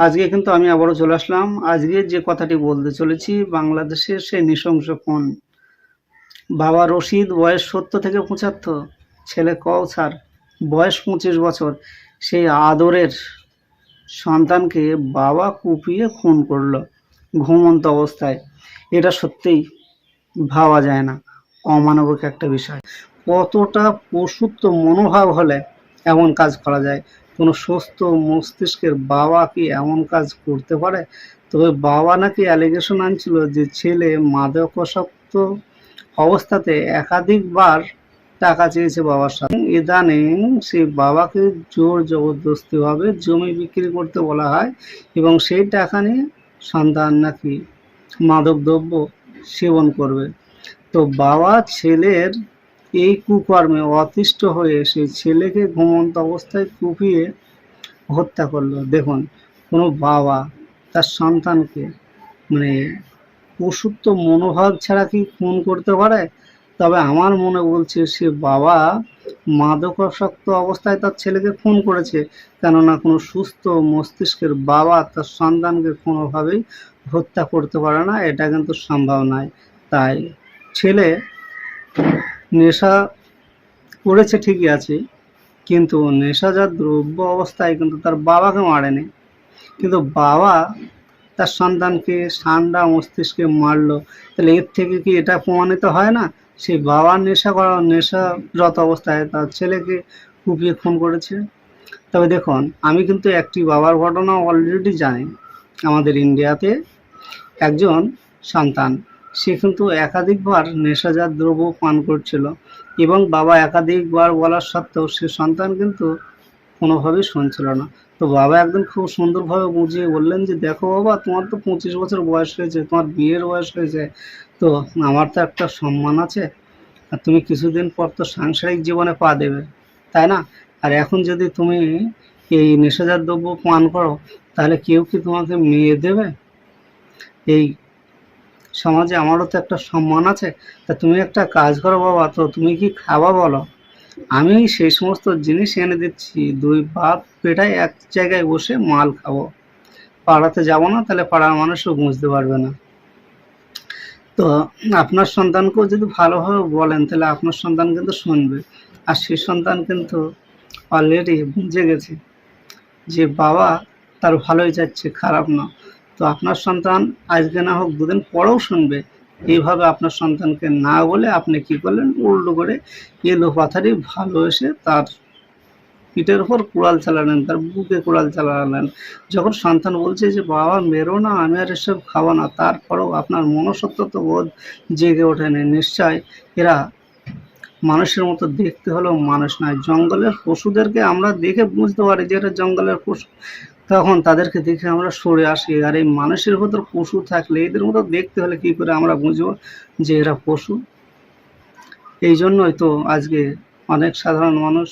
আজকে কিন্তু আমি আবারও চলে আসলাম। আজকে যে কথাটি বলতে চলেছি, বাংলাদেশের সেই নৃশংস খুন। বাবা রশিদ, বয়স সত্তর থেকে পঁচাত্তর। ছেলে কও কৌসার বয়স পঁচিশ বছর। সেই আদরের সন্তানকে বাবা কুপিয়ে খুন করল ঘুমন্ত অবস্থায়। এটা সত্যিই ভাবা যায় না। অমানবিক একটা বিষয়। কতটা পশুত্ব মনোভাব হলে এমন কাজ করা যায়? কোনো সুস্থ মস্তিষ্কের বাবা কি এমন কাজ করতে পারে? তবে বাবা নাকি অ্যালিগেশন আনছিল যে ছেলে মাদকাসক্ত অবস্থাতে একাধিকবার টাকা চেয়েছে বাবার সাথে। ইদানিং সেই বাবাকে জোর জবরদস্তিভাবে জমি বিক্রি করতে বলা হয় এবং সেই টাকা নিয়ে সন্তান নাকি মাদক দ্রব্য সেবন করবে। তো বাবা ছেলের এই কুকর্মে অতিষ্ঠ হয়ে সেই ছেলেকে ঘুমন্ত অবস্থায় কুপিয়ে হত্যা করল। দেখুন, কোনো বাবা তার সন্তানকে মানে পশুত্ব মনোভাব ছাড়া কি খুন করতে পারে? তবে আমার মনে বলছে সে বাবা মাদকাসক্ত অবস্থায় তার ছেলেকে খুন করেছে, কেননা কোনো সুস্থ মস্তিষ্কের বাবা তার সন্তানকে কোনোভাবেই হত্যা করতে পারে না। এটা কিন্তু সম্ভব নয়। তাই ছেলে নেশা করেছে ঠিকই আছে, কিন্তু নেশা নেশাজাত দ্রব্য অবস্থায় কিন্তু তার বাবাকে মারেনি। কিন্তু বাবা তার সন্তানকে, ঠান্ডা মস্তিষ্কে মারলো। তাহলে এর থেকে কি এটা প্রমাণিত হয় না? সেই বাবার নেশা করা, নেশারত অবস্থায় তার ছেলেকে কুপিয়ে খুন করেছে। তবে দেখুন, আমি কিন্তু একটি বাবার ঘটনা অলরেডি জানি। আমাদের ইন্ডিয়াতে একজন সন্তান সে কিন্তু একাধিকবার নেশাজাত দ্রব্য পান করছিল এবং বাবা একাধিকবার বলার সত্ত্বেও সে সন্তান কিন্তু কোনোভাবেই শুনছিল না। তো বাবা একদিন খুব সুন্দরভাবে বুঝিয়ে বললেন যে, দেখো বাবা, তোমার তো পঁচিশ বছর বয়স হয়েছে, তোমার বিয়ের বয়স হয়েছে, তো আমার তো একটা সম্মান আছে, আর তুমি কিছুদিন পর তো সাংসারিক জীবনে পা দেবে, তাই না? আর এখন যদি তুমি এই নেশাজাত দ্রব্য পান করো, তাহলে কেউ কি তোমাকে মেয়ে দেবে? এই সমাজে আমারও তো একটা সম্মান আছে। তা তুমি একটা কাজ করো বাবা, তো তুমি কি খাবা বলো? আমি সেই সমস্ত জিনিস এনে দিচ্ছি। দুই বাপ পেটায় এক জায়গায় বসে মাল খাব। পাড়াতে যাব না, তাহলে পাড়ার মানুষও বুঝতে পারবে না। তো আপনার সন্তানকেও যদি ভালোভাবে বলেন, তাহলে আপনার সন্তান কিন্তু শুনবে। আর সেই সন্তান কিন্তু অলরেডি বুঝে গেছে যে বাবা তার ভালোই যাচ্ছে খারাপ না। তো আপনার সন্তান আজকে না হোক দুদিন পরেও শুনবে, এইভাবে আপনার সন্তানকে না বলে আপনি কি করলেন? উল্টো করে এলো পাথারি এসে তার পিঠের উপর কুড়াল চালালেন, তার বুকে কুড়াল চালালেন। যখন সন্তান বলছে যে, বাবা, মেরো না, আমি আর এসব খাব না। তারপরেও আপনার মনসত্ব তো বোধ জেগে ওঠেনি নিশ্চয় এরা মানুষের মতো দেখতে হলেও মানুষ নয়। জঙ্গলের পশুদেরকে আমরা দেখে বুঝতে পারি যে এটা জঙ্গলের পশু। তখন তাদেরকে দেখে আমরা সরে আসি। আর এই মানুষের ভেতর পশু থাকলে এদের মতো দেখতে হলে কি করে আমরা বুঝব যে এরা পশু? এই জন্যই তো আজকে অনেক সাধারণ মানুষ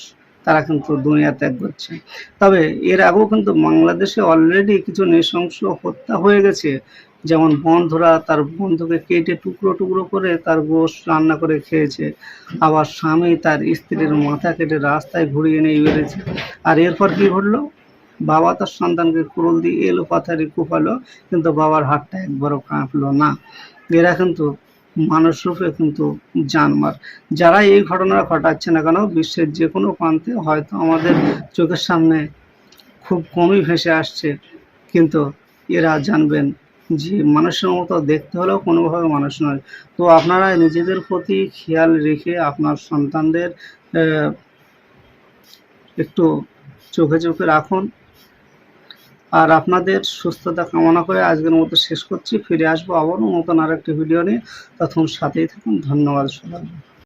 তারা কিন্তু দুনিয়া ত্যাগ করছে। তবে এর আগেও কিন্তু বাংলাদেশে অলরেডি কিছু নৃশংস হত্যা হয়ে গেছে। যেমন বন্ধুরা তার বন্ধুকে কেটে টুকরো টুকরো করে তার গোশ রান্না করে খেয়েছে। আবার স্বামী তার স্ত্রীর মাথা কেটে রাস্তায় ঘুরিয়ে নিয়ে বেড়েছে। আর এরপর কি ঘটলো? বাবা তার সন্তানকে কুরল দিয়ে এলো, পাথারি কুপালো, কিন্তু বাবার হাতটা একবারও কাঁপলো না। এরা কিন্তু মানুষ রূপে কিন্তু জানমার যারা এই ঘটনা ঘটাচ্ছে না কেন, বিশ্বের যে কোনো প্রান্তে হয়তো আমাদের চোখের সামনে খুব কমই ভেসে আসছে, কিন্তু এরা জানবেন যে মানুষের মতো দেখতে হলেও কোনোভাবে মানুষ নয়। তো আপনারা নিজেদের প্রতি খেয়াল রেখে আপনার সন্তানদের একটু চোখে চোখে রাখুন। আর আপনাদের সুস্থতা কামনা করে আজকের মতো শেষ করছি। ফিরে আসব আবারও নতুন আরেকটি ভিডিও নিয়ে। তখন সাথেই থাকুন। ধন্যবাদ সবাই